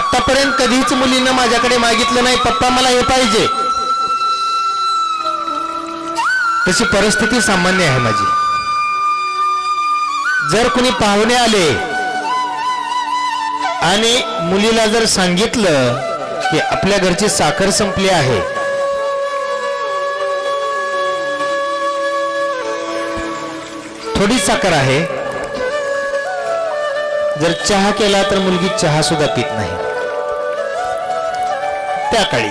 आतापर्यंत कधीच मुलीनं माझ्याकडे मागितलं नाही. पप्पा मला हे पाहिजे. तशी परिस्थिती सामान्य आहे माझी. जर कुणी पाहुणे आले आणि मुलीला जर सांगितलं की आपल्या घरची साखर संपली आहे थोडी साखर आहे. जर चहा केला तर मुलगी चहा सुद्धा पित नाही. त्या काळी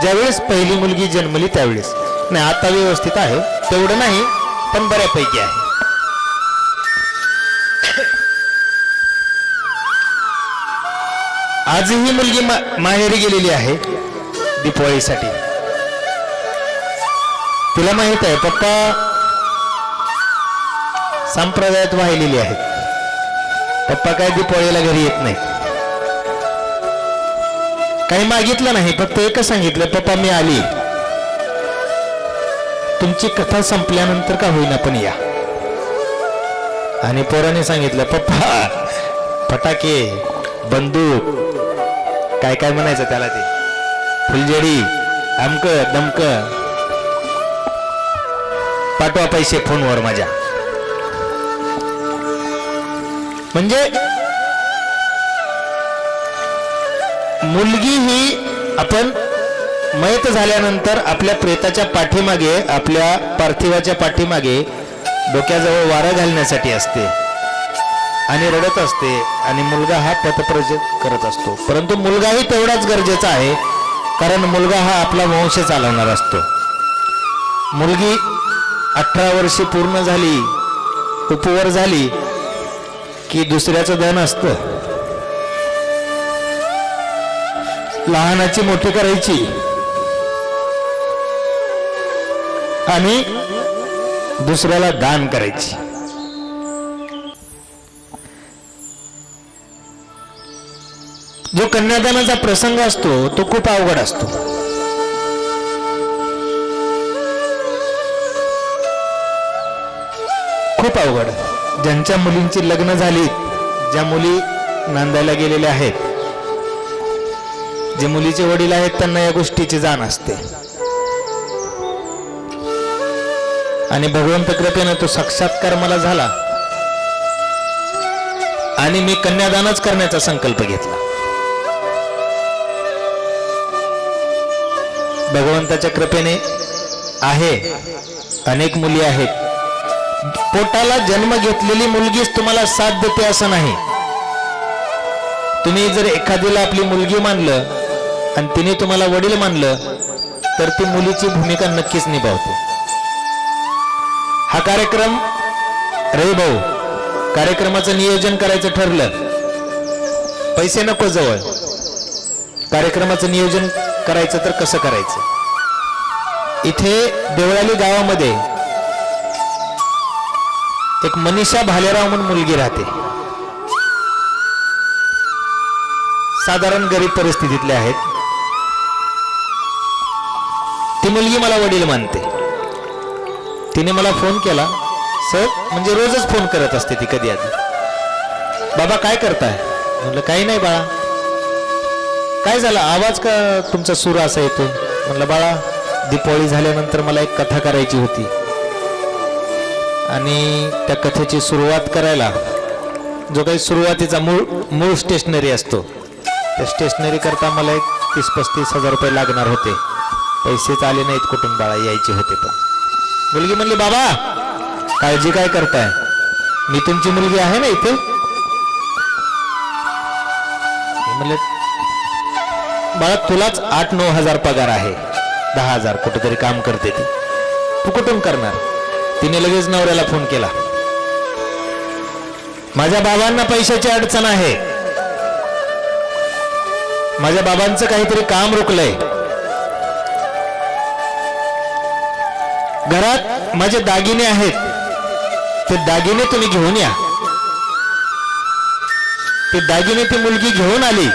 ज्यावेळेस पहिली मुलगी जन्मली त्यावेळेस. नाही आता व्यवस्थित आहे. तेवढं नाही पण बऱ्यापैकी आहे. आजही मुलगी मा- माहेरी गेलेली आहे दिपाळीसाठी तिला माहीत आहे पप्पा संप्रदायात वाहिलेली आहेत पप्पा काय दिपाळीला घरी येत नाही काही मागितलं नाही फक्त एकच सांगितलं पप्पा मी आली. तुमची कथा संपल्यानंतर का होईना पण या. आणि पोराने सांगितलं पप्पा फटाके बंदूक काय काय म्हणायचं त्याला ते? फुलझडी अमक दमक. पाठवा पैसे फोनवर माझ्या. म्हणजे मुलगी ही आपण मयत झाल्यानंतर आपल्या प्रेताच्या पाठीमागे आपल्या पार्थिवाच्या पाठीमागे डोक्याजवळ वारा घालण्यासाठी असते आणि रडत असते आणि मुलगा हा पथप्रजत करत असतो. परंतु मुलगाही तेवढाच गरजेचा आहे कारण मुलगा हा आपला वंश चालवणार असतो. मुलगी अठरा वर्षे पूर्ण झाली उपवर झाली की दुसऱ्याचं धन असतं. लहानाची मोठी करायची. आणि दुसऱ्याला दान करायची. जो कन्यादानाचा प्रसंग असतो तो खूप अवघड असतो. खूप अवघड. ज्यांच्या मुलींची लग्न झाली ज्या मुली नांदायला गेलेल्या आहेत जे मुलीचे वडील आहेत त्यांना या गोष्टीची जाण असते. आणि भगवंत कृपेनं तो साक्षात्कार मला झाला. आणि मी कन्यादानच करण्याचा संकल्प घेतला. भगवंताच्या कृपेने आहे अनेक मुली आहेत. पोटाला जन्म घेतलेली मुलगीच तुम्हाला साथ देते असं नाही. तुम्ही जर एखादीला आपली मुलगी मानलं आणि तिने तुम्हाला वडील मानलं तर ती मुलीची भूमिका नक्कीच निभावते. हा कार्यक्रम रे भाऊ कार्यक्रमाचं नियोजन करायचं ठरलं. पैसे नको जवळ. कार्यक्रमाचं नियोजन करायचं तर कसं करायचं? इथे देवळाली गावामध्ये एक मनीषा भालेराव म्हणून मुलगी राहते. साधारण गरीब परिस्थितीतले आहेत. ती मुलगी मला वडील मानते. तिने मला फोन केला सर म्हणजे रोजच फोन करत असते ती कधी आधी. बाबा काय करताय? म्हटलं काही नाही बाळा. काय झालं? आवाज का तुमचा सूर असा येतो? म्हटलं बाळा दीपावळी झाल्यानंतर मला एक कथा करायची होती. आणि त्या कथेची सुरुवात करायला जो काही सुरुवातीचा मूळ मूळ स्टेशनरी असतो त्या स्टेशनरी करता मला एक तीस पस्तीस हजार रुपये लागणार होते. पैसेच आले नाहीत कुठून बाळा यायचे होते पण. मुलगी म्हणली बाबा काळजी काय करताय? मी तुमची मुलगी आहे ना इथे? म्हणले बाळा तुलाच आठ नऊ हजार पगार आहे. दहा हजार कुठेतरी काम करते ती. तू कुठून करणार? तिने लगेच नवऱ्याला फोन केला. माझ्या बाबांना पैशाची अडचण आहे. माझ्या बाबांचं काहीतरी काम रोखलंय घरात माझे दागिने आहेत. ते दागिने तुम्ही घेऊन या. ते दागिने ती मुलगी घेऊन आली.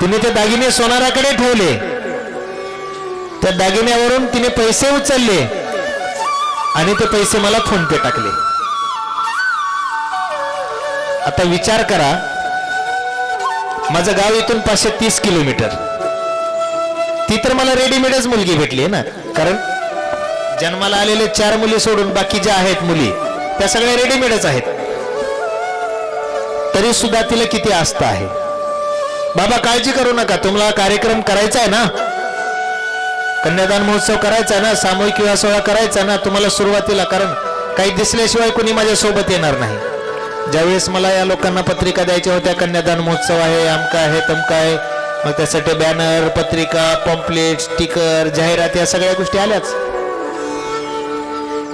तिने ते दागिने सोनाराकडे ठेवले. त्या दागिन्यावरून तिने पैसे उचलले आणि ते पैसे मला फोन पे टाकले. आता विचार करा माझं गाव इथून पाचशे तीस किलोमीटर. ती तर मला रेडीमेडच मुलगी भेटली ना. कारण जन्माला आलेले चार मुली सोडून बाकी ज्या आहेत मुली त्या सगळ्या रेडीमेडच आहेत. तरी सुद्धा तिला किती आस्था आहे. बाबा काळजी करू नका तुम्हाला कार्यक्रम करायचा आहे ना? कन्यादान महोत्सव करायचा ना? सामूहिक विवाह सोहळा करायचा ना? तुम्हाला सुरुवातीला कारण काही दिसल्याशिवाय कुणी माझ्या सोबत येणार नाही. ज्यावेळेस मला या लोकांना पत्रिका द्यायच्या होत्या कन्यादान महोत्सव आहे आमका आहे तमका आहे मग त्यासाठी बॅनर पत्रिका पॉम्पलेट स्टिकर जाहिरात या सगळ्या गोष्टी आल्याच.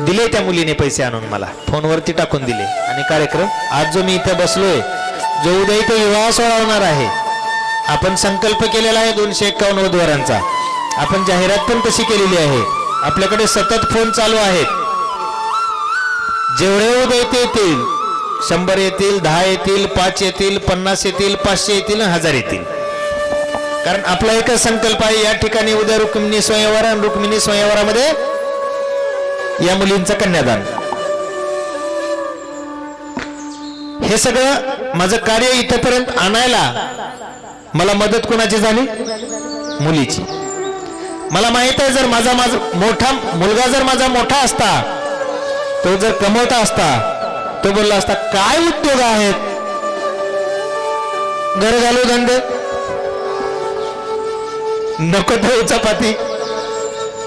दिले त्या मुलीने पैसे आणून मला. फोनवरती टाकून दिले. आणि कार्यक्रम आज जो मी इथे बसलोय जो उद्या इथे विवाह सोहळा होणार आहे आपण संकल्प केलेला आहे दोनशे एक्कावन्न उद्वारांचा आपण जाहिरात पण तशी केलेली आहे. आपल्याकडे सतत फोन चालू आहेत. जेवढे उद्या इथे येतील शंभर येतील दहा येतील पाच येतील पन्नास येतील पाचशे येतील हजार येतील. कारण आपला एकच संकल्प आहे या ठिकाणी उद्या रुक्मिणी स्वयंवर आणि रुक्मिणी स्वयंवरामध्ये या मुलींचं कन्यादान. हे सगळं माझं कार्य इथपर्यंत आणायला मला मदत कोणाची झाली? मुलीची. मला माहीत आहे जर माझा माझा मोठा मुलगा जर माझा मोठा असता तो जर कमवता असता तो बोलला असता काय उद्योग आहेत? घर घालू धंदे? नको तो चपाती.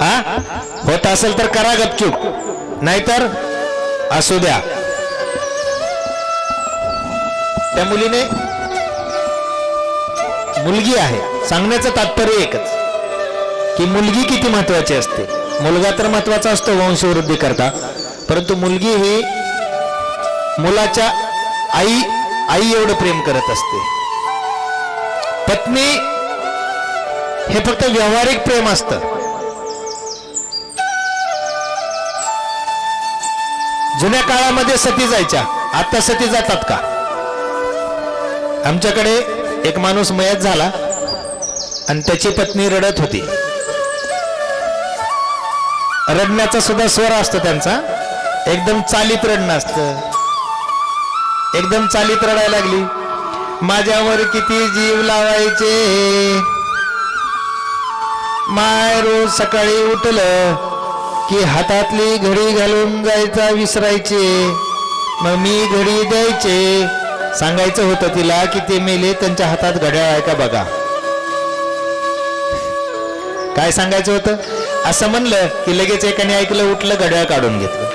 हा? होत असेल तर करा गपचूप. नाहीतर असू द्या. त्या मुलीने मुलगी आहे. सांगण्याचं तात्पर्य एकच. की मुलगी किती महत्वाची असते. मुलगा तर महत्त्वाचा असतो वंशवृद्धी करता. परंतु मुलगी ही मुलाच्या आई आई एवढं प्रेम करत असते. पत्नी हे फक्त व्यावहारिक प्रेम असतं. जुन्या काळामध्ये सती जायच्या आता सती जातात का? आमच्याकडे एक माणूस मयत झाला आणि त्याची पत्नी रडत होती. रडण्याचा सुद्धा स्वर असतो त्यांचा. एकदम चालीत रडणं असतं. एकदम चालीत रडायला लागली. माझ्यावर किती जीव लावायचे? माय रोज सकाळी उठलं. की हातातली घडी घालून जायचा विसरायचे. मग मी घडी द्यायचे. सांगायचं होतं तिला की ते मेले त्यांच्या हातात घड्याळ आहे का बघा. काय सांगायचं होतं? असं म्हणलं की लगेच एकाने ऐकलं उठलं घड्याळ काढून घेतलं.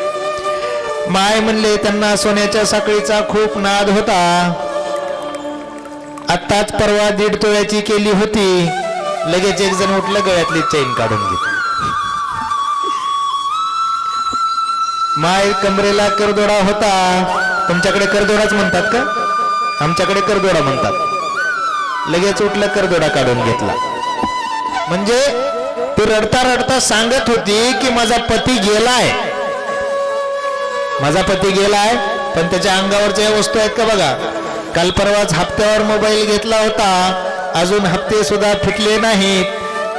माय म्हणले त्यांना सोन्याच्या साखळीचा खूप नाद होता. आत्ताच परवा दीड तोळ्याची केली होती. लगेच एक जण उठलं गळ्यातली चैन काढून घेतली. माय कमरेला करदोडा होता. तुमच्याकडे करदोडाच म्हणतात का? आमच्याकडे करदोडा म्हणतात. लगेच उठलं करदोडा काढून घेतला. म्हणजे ती रडता रडता सांगत होती की माझा पती गेलाय. माझा पती गेलाय पण त्याच्या अंगावरच्या वस्तू आहेत का बघा? काल परवाच हप्त्यावर मोबाईल घेतला होता. अजून हप्ते सुद्धा फिटले नाहीत.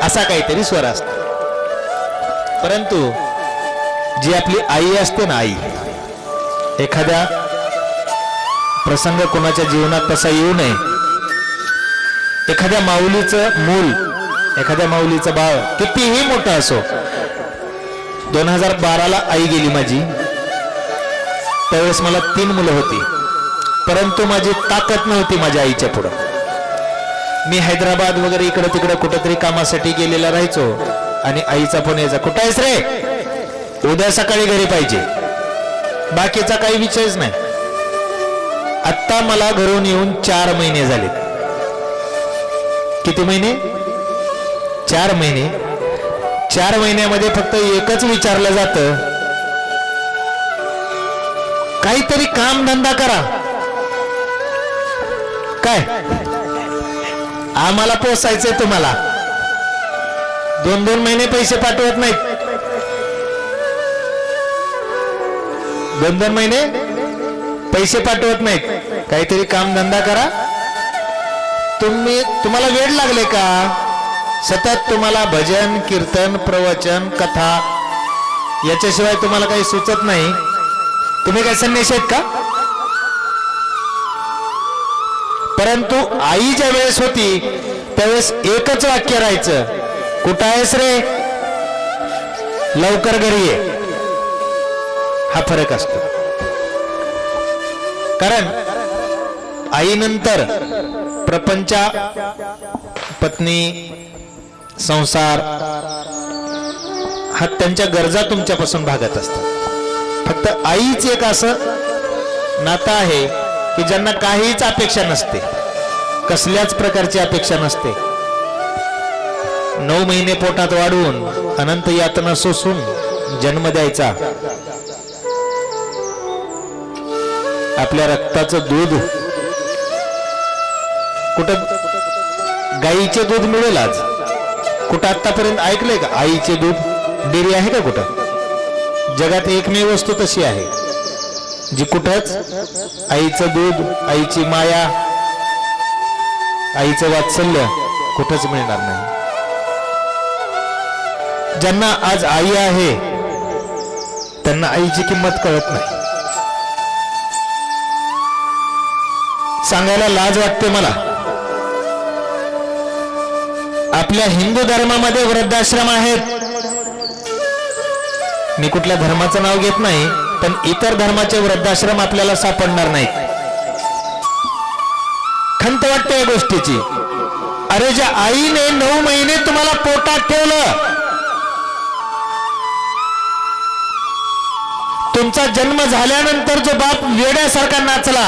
असा काहीतरी स्वर असतो. परंतु जी आपली आई असते ना आई एखाद्या प्रसंग कोणाच्या जीवनात तसा येऊ नये. एखाद्या माऊलीचं मूल एखाद्या माऊलीचं बाळ कितीही मोठं असो दोन हजार बाराला आई गेली माझी. त्यावेळेस मला तीन मुलं होती परंतु माझी ताकद नव्हती माझ्या आईच्या पुढं. मी हैदराबाद वगैरे इकडं तिकडं कुठंतरी कामासाठी गेलेला राहायचो आणि आईचा फोन यायचा कुठं आहेस रे? उद्या सकाळी घरी पाहिजे. बाकीचा काही विषयच नाही. आत्ता मला घरून येऊन चार महिने झाले किती महिने? चार महिने. चार महिन्यामध्ये फक्त एकच विचारलं जातं. काहीतरी काम धंदा करा. काय? आम्हाला पोसायचंय तुम्हाला. दोन दोन महिने पैसे पाठवत नाहीत. दोन दोन महिने पैसे पाठवत नाहीत. काहीतरी काम धंदा करा. तुम्ही तुम्हाला वेळ लागले का? सतत तुम्हाला भजन कीर्तन प्रवचन कथा याच्याशिवाय तुम्हाला काही सुचत नाही. तुम्ही काय संन्याशी आहेत का? परंतु आई ज्या वेळेस होती त्यावेळेस एकच वाक्य राहायचं. कुठं आहेस रे? लवकर घरी ये. हा फरक असतो. कारण आईनंतर प्रपंचा पत्नी संसार हा त्यांच्या गरजा तुमच्यापासून भागत असतात. फक्त आईच एक असं नातं आहे की ज्यांना काहीच अपेक्षा नसते. कसल्याच प्रकारची अपेक्षा नसते. नऊ महिने पोटात वाढवून अनंत यातना सोसून जन्म द्यायचा. आपल्या रक्ताचं दूध. कुठं गाईचे दूध मिळेल आज? कुठं आतापर्यंत ऐकलंय का? आईचे दूध डेअरी आहे का कुठं? जगात एकमेव वस्तू तशी आहे जी कुठंच आईचं दूध आईची माया आईचं वात्सल्य कुठंच मिळणार नाही. ज्यांना आज आई आहे त्यांना आईची किंमत कळत नाही. सांगायला लाज वाटते मला. आपल्या हिंदू धर्मामध्ये वृद्धाश्रम आहेत. मी कुठल्या धर्माचं नाव घेत नाही पण इतर धर्माचे वृद्धाश्रम आपल्याला सापडणार नाहीत. खंत वाटते या गोष्टीची. अरे ज्या आईने नऊ महिने तुम्हाला पोटात ठेवलं तुमचा जन्म झाल्यानंतर जो बाप वेड्यासारखा नाचला